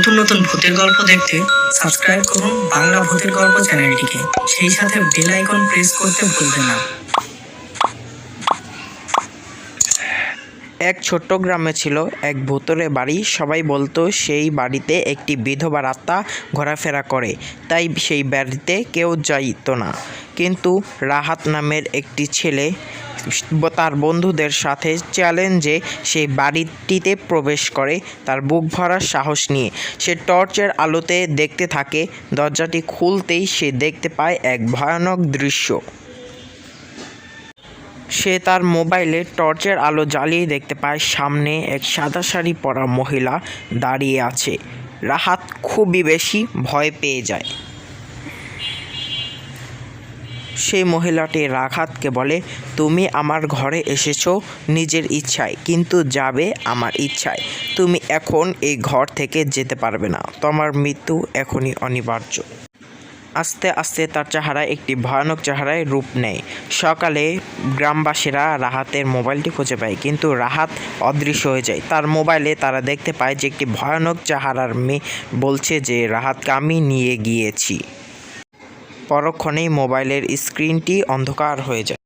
নতুন নতুন ভূতের গল্প দেখতে সাবস্ক্রাইব করুন বাংলা ভূতের গল্প চ্যানেলটিকে। সেই সাথে বেল আইকন প্রেস করতে ভুলবেন না। এক ছোট্ট গ্রামে ছিল এক ভূতরে বাড়ি। সবাই বলতো সেই বাড়িতে একটি বিধবার আত্মা ঘোরাফেরা করে। তাই সেই বাড়িতে কেউ যাইত না। কিন্তু রাহাত নামের একটি ছেলে তার বন্ধুদের সাথে চ্যালেঞ্জে সেই বাড়িটিতে প্রবেশ করে তার বুক ভরার সাহস নিয়ে। সে টর্চের আলোতে দেখতে থাকে, দরজাটি খুলতেই সে দেখতে পায় এক ভয়ানক দৃশ্য। সে তার মোবাইলে টর্চের আলো জ্বালিয়ে দেখতে পায়, সামনে এক সাদা শাড়ি পরা মহিলা দাঁড়িয়ে আছে। রাহাত খুবই বেশি ভয় পেয়ে যায়। সেই মহিলাটি রাখাতকে বলে, তুমি আমার ঘরে এসেছ নিজের ইচ্ছায়, কিন্তু যাবে আমার ইচ্ছায়। তুমি এখন এই ঘর থেকে যেতে পারবে না। তোমার মৃত্যু এখনই অনিবার্য। আস্তে আস্তে তার চেহারা একটি ভয়ানক চেহারায় রূপ নেয়। সকালে গ্রামবাসীরা রাহাতের মোবাইলটি খুঁজে পায়, কিন্তু রাহাত অদৃশ্য হয়ে যায়। তার মোবাইলে তারা দেখতে পায় যে একটি ভয়ানক চেহারার মেয়ে বলছে যে, রাহাতকে আমি নিয়ে গিয়েছি। পরক্ষণেই মোবাইলের স্ক্রিনটি অন্ধকার হয়ে যায়।